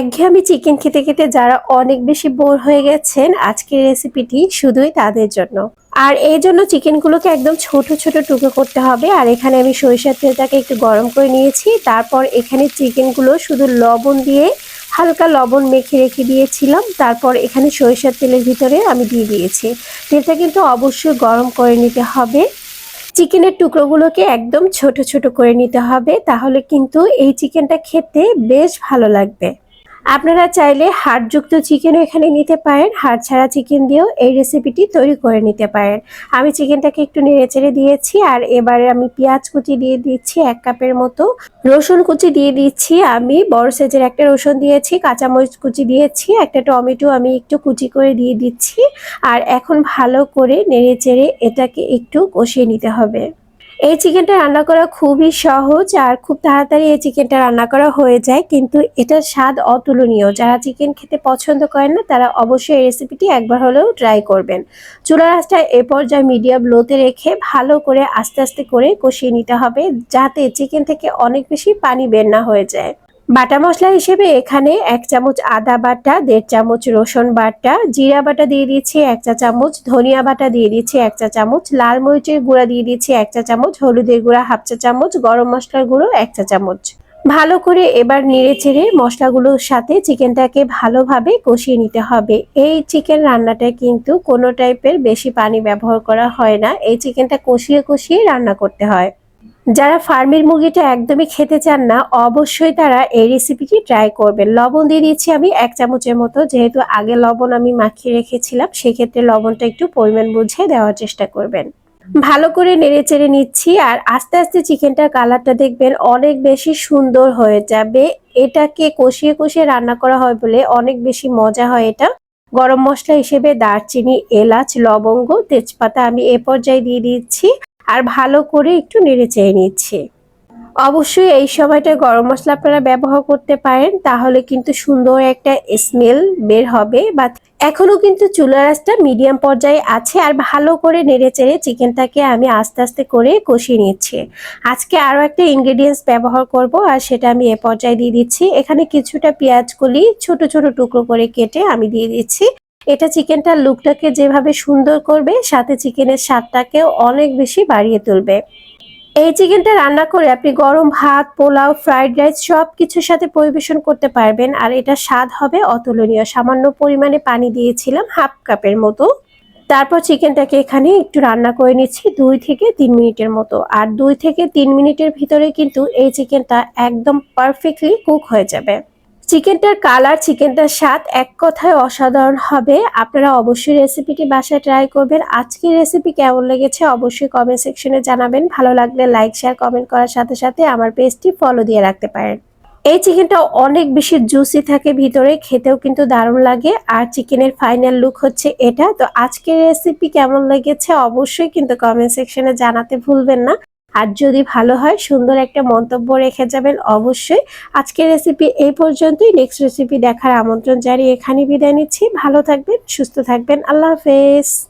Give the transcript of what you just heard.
একঘেয়েমি চিকেন খেতে খেতে যারা অনেক বেশি বোর হয়ে গেছেন, আজকের রেসিপিটি শুধুই তাদের জন্য। আর এই জন্য চিকেনগুলোকে একদম ছোট ছোট টুকরো করতে হবে। আর এখানে আমি সরিষার তেলটাকে একটু গরম করে নিয়েছি। তারপর এখানে চিকেনগুলো শুধু লবণ দিয়ে হালকা লবণ মেখে রেখে দিয়েছিলাম। তারপর এখানে সরিষার তেলের ভিতরে আমি দিয়ে দিয়েছি। তেলটা কিন্তু অবশ্যই গরম করে নিতে হবে। চিকেনের টুকরোগুলোকে একদম ছোট ছোট করে নিতে হবে। তাহলে কিন্তু এই চিকেনটা খেতে বেশ ভালো লাগবে। আপনারা চাইলে হাড়যুক্ত চিকেনও এখানে নিতে পারেন। হাড় ছাড়া চিকেন দিয়েও এই রেসিপিটি তৈরি করে নিতে পারেন। আমি চিকেনটাকে একটু নেড়ে চেড়ে দিয়েছি আর এবারে আমি পেঁয়াজ কুচি দিয়ে দিচ্ছি এক কাপের মতো। রসুন কুচি দিয়ে দিচ্ছি আমি, বড় সাইজের একটা রসুন দিয়েছি, কাঁচামরিচ কুচি দিয়েছি, একটা টমেটো আমি একটু কুচি করে দিয়ে দিচ্ছি। আর এখন ভালো করে নেড়ে চেড়ে এটাকে একটু কষিয়ে নিতে হবে। এই চিকেনটা রান্না করা খুবই সহজ আর খুব তাড়াতাড়ি এই চিকেনটা রান্না করা হয়ে যায়, কিন্তু এটার স্বাদ অতুলনীয়। যারা চিকেন খেতে পছন্দ করেন না, তারা অবশ্যই এই রেসিপিটি একবার হলেও ট্রাই করবেন। চুলার আঁচটা এ পর্যায়ে মিডিয়াম লোতে রেখে ভালো করে আস্তে আস্তে করে কষিয়ে নিতে হবে, যাতে চিকেন থেকে অনেক বেশি পানি বের না হয়ে যায়। বাটা মশলা হিসেবে এখানে এক চামচ আদা বাটা, দেড় চামচ রসুন বাটা, জিরা বাটা দিয়ে দিচ্ছি এক চা চামচ, ধনিয়া বাটা দিয়ে দিচ্ছি এক চা চামচ, লাল মরিচের গুঁড়া দিয়ে দিচ্ছি এক চা চামচ, হলুদের গুঁড়া হাফ চা চামচ, গরম মশলার গুঁড়ো এক চা চামচ। ভালো করে এবার নেড়ে চেড়ে মশলাগুলোর সাথে চিকেনটাকে ভালোভাবে কষিয়ে নিতে হবে। এই চিকেন রান্নাটা কিন্তু কোনো টাইপের বেশি পানি ব্যবহার করা হয় না। এই চিকেনটা কষিয়ে কষিয়ে রান্না করতে হয়। যারা ফার্মের মুরগিটা একদমই খেতে চান না, অবশ্যই তারা এই রেসিপিটি ট্রাই করবেন। লবণ দিয়ে দিচ্ছি আমি এক চামচের মতো, যেহেতু আগে লবণ আমি মাখিয়ে রেখেছিলাম, সেক্ষেত্রে লবণটা একটু পরিমাণ বুঝে দেওয়ার চেষ্টা করবেন। ভালো করে নেড়ে চেড়ে নিচ্ছি আর আস্তে আস্তে চিকেনটার কালারটা দেখবেন অনেক বেশি সুন্দর হয়ে যাবে। এটাকে কষিয়ে কষিয়ে রান্না করা হয় বলে অনেক বেশি মজা হয় এটা। গরম মশলা হিসেবে দারচিনি, এলাচ, লবঙ্গ, তেজপাতা আমি এ পর্যায়ে দিয়ে দিচ্ছি। আর ভালো করে একটু নেড়ে চেয়ে নিচ্ছি। অবশ্যই এই সময়টা গরম মশলা আপনারা ব্যবহার করতে পারেন, তাহলে কিন্তু সুন্দর একটা স্মেল বের হবে। বা এখনও কিন্তু চুলার আঁচটা মিডিয়াম পর্যায়ে আছে, আর ভালো করে নেড়ে চেড়ে চিকেনটাকে আমি আস্তে আস্তে করে কষিয়ে নিচ্ছি। আজকে আরও একটা ইনগ্রেডিয়েন্টস ব্যবহার করব, আর সেটা আমি এ পর্যায়ে দিয়ে দিচ্ছি। এখানে কিছুটা পেঁয়াজ কলি ছোট ছোট টুকরো করে কেটে আমি দিয়ে দিচ্ছি। এটা চিকেনটার লুকটাকে যেভাবে সুন্দর করবে, সাথে চিকেনের স্বাদটাকেও অনেক বেশি বাড়িয়ে তুলবে। এই চিকেনটা রান্না করে আপনি গরম ভাত, পোলাও ফ্রাইড রাইস সব কিছুর সাথে পরিবেশন করতে পারবেন। আর এটা স্বাদ হবে অতুলনীয়। সামান্য পরিমাণে পানি দিয়েছিলাম হাফ কাপের মতো। তারপর চিকেনটাকে এখানে একটু রান্না করে নিচ্ছি দুই থেকে তিন মিনিটের মতো। আর দুই থেকে তিন মিনিটের ভিতরে কিন্তু এই চিকেনটা একদম পারফেক্টলি কুক হয়ে যাবে। চিকেনটার কালার চিকেনটার স্বাদ এক কথায় অসাধারণ হবে। আপনারা অবশ্যই রেসিপিটি বাসায় ট্রাই করবেন। আজকের রেসিপি কেমন লেগেছে অবশ্যই কমেন্ট সেকশনে জানাবেন। ভালো লাগলে লাইক শেয়ার কমেন্ট করার সাথে সাথে আমার পেজটি ফলো দিয়ে রাখতে পারেন। এই চিকেনটা অনেক বেশি জুসি থাকে ভিতরে, খেতেও কিন্তু দারুণ লাগে। আর চিকেনের ফাইনাল লুক হচ্ছে এটা। তো আজকের রেসিপি কেমন লেগেছে অবশ্যই কিন্তু কমেন্ট সেকশনে জানাতে ভুলবেন না। আর যদি ভালো হয়, সুন্দর একটা মন্তব্য রেখে যাবেন অবশ্যই। আজকের রেসিপি এই পর্যন্তই। নেক্সট রেসিপি দেখার আমন্ত্রণ জানিয়ে এখানে বিদায় নিচ্ছি। ভালো থাকবেন, সুস্থ থাকবেন। আল্লাহ হাফেজ।